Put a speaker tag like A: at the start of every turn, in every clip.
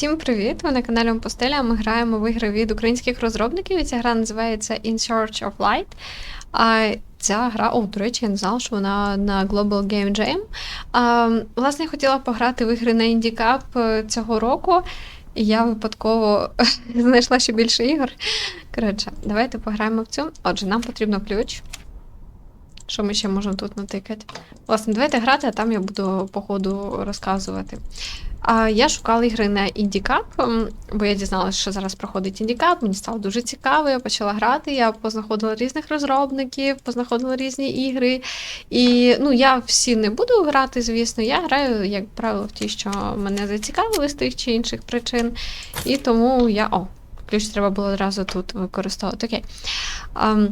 A: Всім привіт! Ви на каналі Постеля. Ми граємо в ігри від українських розробників. І ця гра називається In Search of Light. А ця гра, о, до речі, я не знала, що вона на Global Game Jam. А, власне, я хотіла пограти в ігри на Indie Cup цього року. І я випадково знайшла ще більше ігор. Коротше, давайте пограємо в цю. Отже, нам потрібно ключ. Що ми ще можемо тут натикати? Власне, давайте грати, а там я буду по ходу розказувати. А, я шукала ігри на Indie Cup, бо я дізналася, що зараз проходить Cup, мені стало дуже цікаво, я почала грати, я познаходила різних розробників, познаходила різні ігри. І ну, я всі не буду грати, звісно. Я граю, як правило, в ті, що мене зацікавили з тих чи інших причин. І тому я. О, ключ треба було одразу тут використовувати. Окей. Um,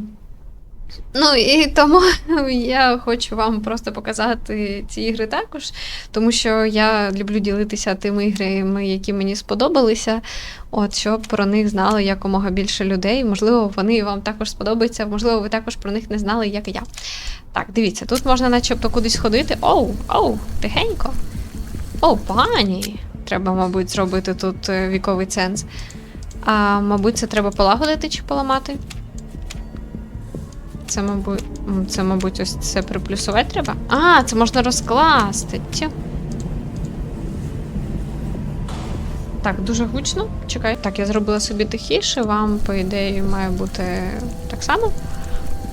A: Ну і тому я хочу вам просто показати ці ігри також, тому що я люблю ділитися тими іграми, які мені сподобалися, от щоб про них знали якомога більше людей. Можливо, вони вам також сподобаються, можливо, ви також про них не знали, як і я. Так, дивіться, тут можна начебто кудись ходити. Оу, оу, тихенько. Оу, пані. Треба, мабуть, зробити тут е, віковий ценз. А, Мабуть, це треба полагодити чи поламати. Це, мабуть, це, мабуть, ось це приплюсувати треба. А, це можна розкласти. Тю. Так, дуже гучно. Чекай. Так, я зробила собі тихіше, вам, по ідеї, має бути так само.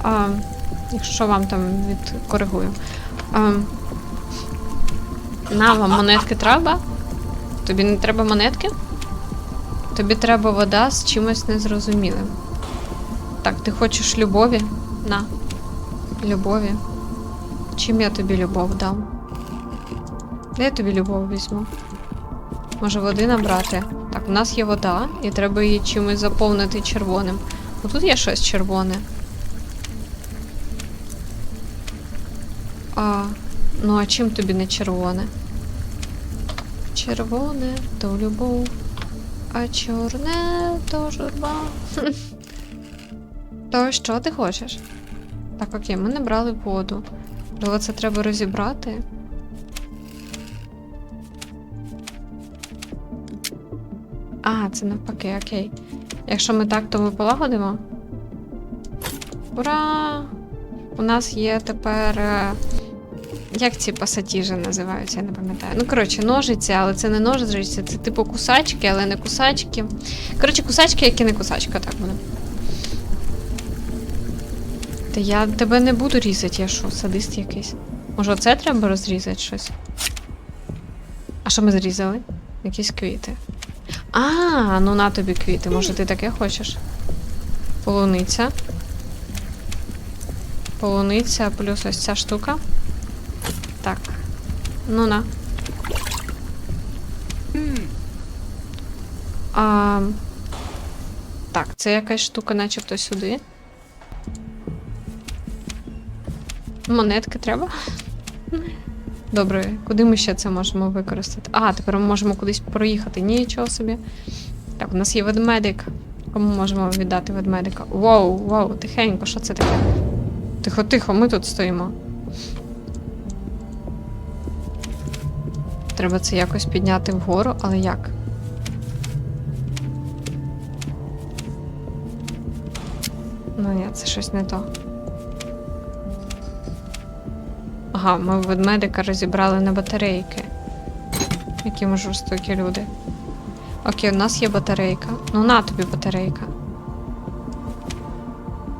A: А, якщо вам там відкоригую. А, на вам монетки треба? Тобі не треба монетки? Тобі треба вода з чимось незрозумілим. Так, ти хочеш любові? На. Любові. Чим я тобі любов дам? Де я тобі любов візьму? Може води набрати? Так, у нас є вода, і треба її чимось заповнити червоним. Ну тут є щось червоне. А, ну а чим тобі не червоне? Червоне то любов, а чорне то журба. То що ти хочеш? Так, окей, ми набрали воду. Але це треба розібрати. А, це навпаки, окей. Якщо ми так, то ми полагодимо. Ура! У нас є тепер. е, Як ці пасатіжі називаються, я не пам'ятаю. Ну, коротше, ножиці, але це не ножиці, це типу кусачки, але не кусачки. Коротше, кусачки, які не кусачка, так буде. Та я тебе не буду різати, я що, садист якийсь. Може, оце треба розрізати щось? А що ми зрізали? Якісь квіти. А, ну на тобі квіти. Може, ти таке хочеш? Полуниця. Полуниця плюс ось ця штука. Так. Ну на. А, так, це якась штука, начебто сюди. Монетки треба. Добре, куди ми ще це можемо використати? А, тепер ми можемо кудись проїхати. Нічого собі. Так, у нас є ведмедик. Кому можемо віддати ведмедика? Воу, воу, тихенько, що це таке? Тихо, тихо, ми тут стоїмо. Треба це якось підняти вгору, але як? Ну ні, це щось не то. Ага, ми ведмедика розібрали на батарейки. Які ми жорстокі люди. Окей, у нас є батарейка. Ну на тобі батарейка.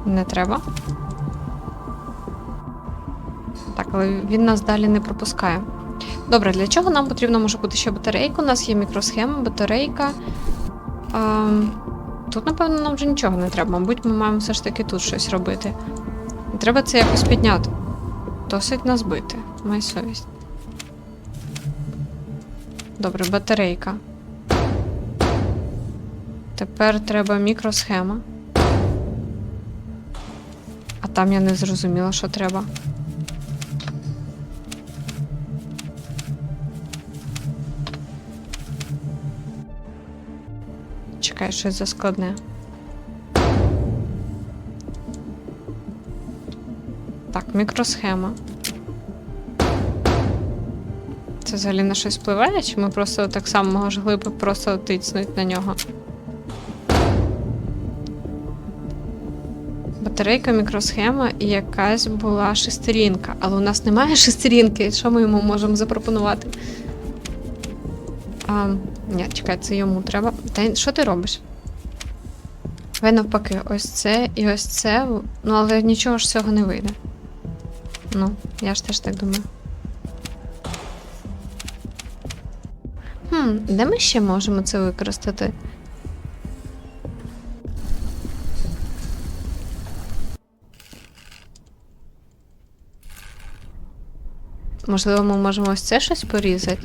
A: Не треба. Так, але він нас далі не пропускає. Добре, для чого нам потрібно може бути ще батарейка? У нас є мікросхема, батарейка. Ем, тут, напевно, нам вже нічого не треба. Мабуть, ми маємо все ж таки тут щось робити. Треба це якось підняти. Досить нас бити. Май совість. Добре, батарейка. Тепер треба мікросхема. А там я не зрозуміла, що треба. Чекай, щось заскладне. Так, мікросхема. Це взагалі на щось впливає, чи ми просто так само могли б просто тицнуть на нього? Батарейка, мікросхема і якась була шестерінка. Але у нас немає шестерінки. Що ми йому можемо запропонувати? А, ні, чекай, це йому треба. Та що ти робиш? Давай навпаки, ось це і ось це. Ну, але нічого ж цього не вийде. Ну, я ж теж так думаю. Хм, де ми ще можемо це використати? Можливо, ми можемо ось це щось порізати?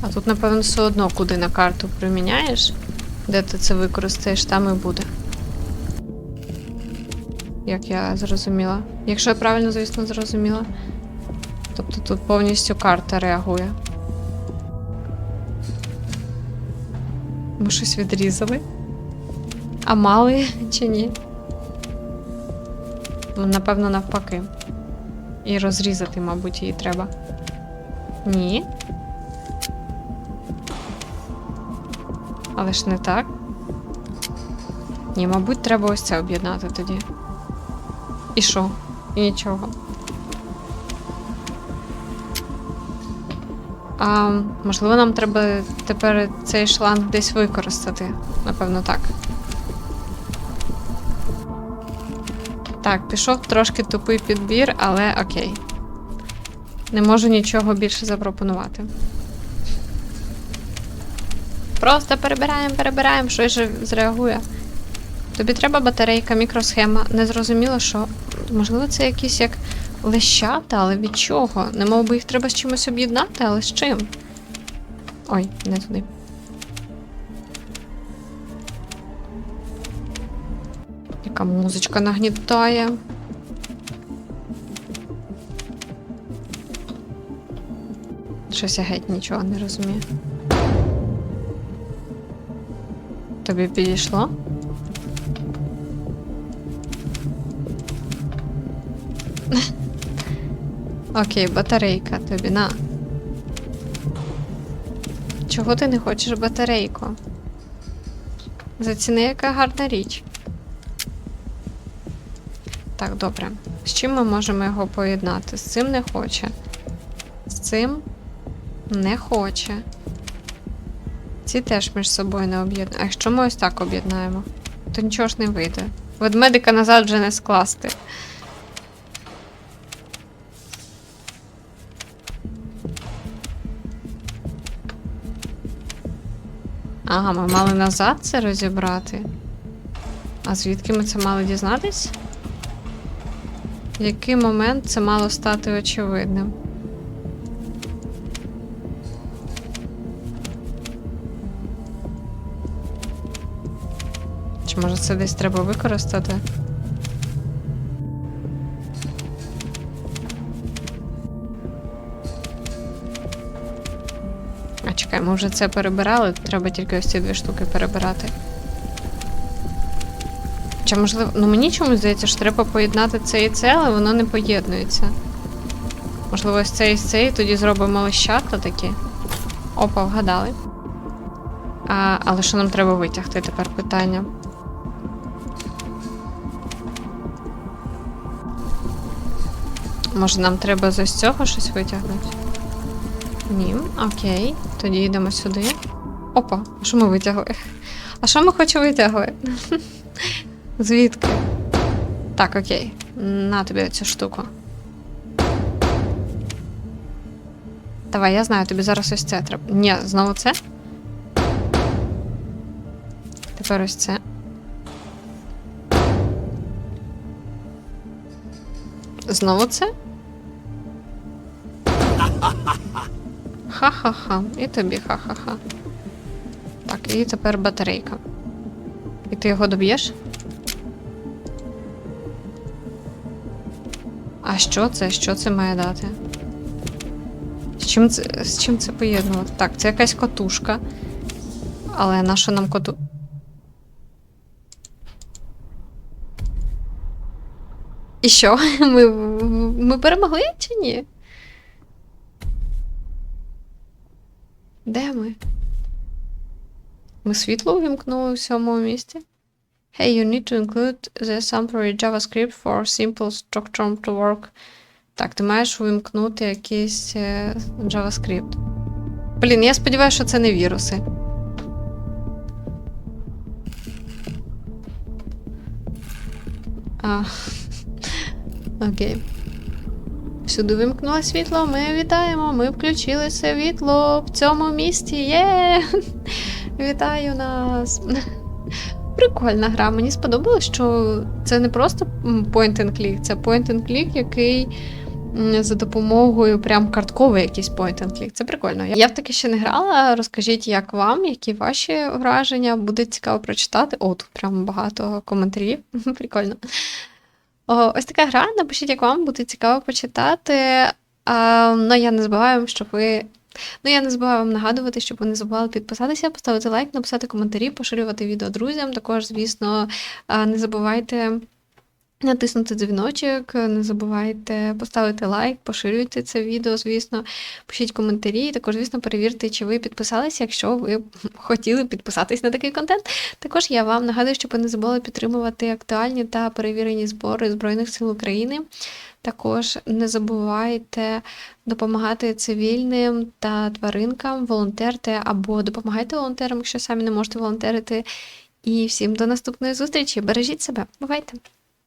A: А тут, напевно, все одно, куди на карту приміняєш, де ти це використаєш, там і буде. Як я зрозуміла. Якщо я правильно, звісно, зрозуміла. Тобто тут повністю карта реагує. Ми щось відрізали. А мали чи ні? Ну, напевно, навпаки. І розрізати, мабуть, її треба. Ні. Але ж не так. Ні, мабуть, треба ось це об'єднати тоді. І що? І нічого. А, можливо, нам треба тепер цей шланг десь використати. Напевно, так. Так, пішов трошки тупий підбір, але окей. Не можу нічого більше запропонувати. Просто перебираємо, перебираємо, щось же зреагує. Тобі треба батарейка, мікросхема. Не зрозуміло, що. Можливо, це якісь як лещата, але від чого? Не мов би їх треба з чимось об'єднати, але з чим? Ой, не туди. Яка музичка нагнітає. Щось я геть нічого не розумію. Тобі підійшло? Окей, батарейка тобі на. Чого ти не хочеш батарейку? Заціни, яка гарна річ. Так, добре. З чим ми можемо його поєднати? З цим не хоче. З цим не хоче. Ці теж між собою не об'єднаємо. А якщо ми ось так об'єднаємо, то нічого ж не вийде. Ведмедика назад вже не скласти. Ага, ми мали назад це розібрати. А звідки ми це мали дізнатись? В який момент це мало стати очевидним? Чи може це десь треба використати? А чекай, ми вже це перебирали, треба тільки ось ці дві штуки перебирати. Чи можливо. Ну мені чомусь здається, що треба поєднати це і це, але воно не поєднується. Можливо, ось це і це, і тоді зробимо лищата такі. Опа, вгадали. А, але що нам треба витягти тепер питання? Може нам треба з ось цього щось витягнути? Ні, окей. Тоді йдемо сюди. Опа, а що ми витягли? А що ми хоч витягли? Звідки? Так, окей. На тобі цю штуку. Давай, я знаю, тобі зараз ось це треба. Ні, знову це. Тепер ось це. Знову це? Ха-ха-ха. І тобі ха-ха-ха. Так, і тепер батарейка. І ти його доб'єш? А що це? Що це має дати? З чим це, з чим це поєднувати? Так, це якась котушка. Але на що нам коту. І що? Ми, ми перемогли чи ні? Де ми? Ми світло увімкнули в цьому місці. Hey, you need to include the temporary JavaScript for simple structure to work. Так, ти маєш увімкнути якийсь е, JavaScript. Блін, я сподіваюся, що це не віруси. А. Окей. Всюди вимкнуло світло, ми вітаємо, ми включили світло в цьому місті. Є! Вітаю нас! Прикольна гра. Мені сподобалось, що це не просто point and click, це point and click, який за допомогою прям картковий якийсь point and click. Це прикольно. Я в таке ще не грала. Розкажіть, як вам, які ваші враження. Буде цікаво прочитати. О, тут прям багато коментарів. Прикольно. О, ось така гра. Напишіть, як вам буде цікаво почитати. А, ну, я не забуваю, щоб ви. Ну, я не забуваю вам нагадувати, щоб ви не забували підписатися, поставити лайк, написати коментарі, поширювати відео друзям. Також, звісно, не забувайте натиснути дзвіночок, не забувайте поставити лайк, поширюйте це відео, звісно, пишіть коментарі. І також, звісно, перевірте, чи ви підписалися, якщо ви хотіли підписатись на такий контент. Також я вам нагадую, щоб ви не забули підтримувати актуальні та перевірені збори Збройних сил України. Також не забувайте допомагати цивільним та тваринкам, волонтерте або допомагайте волонтерам, якщо самі не можете волонтерити. І всім до наступної зустрічі. Бережіть себе, бувайте!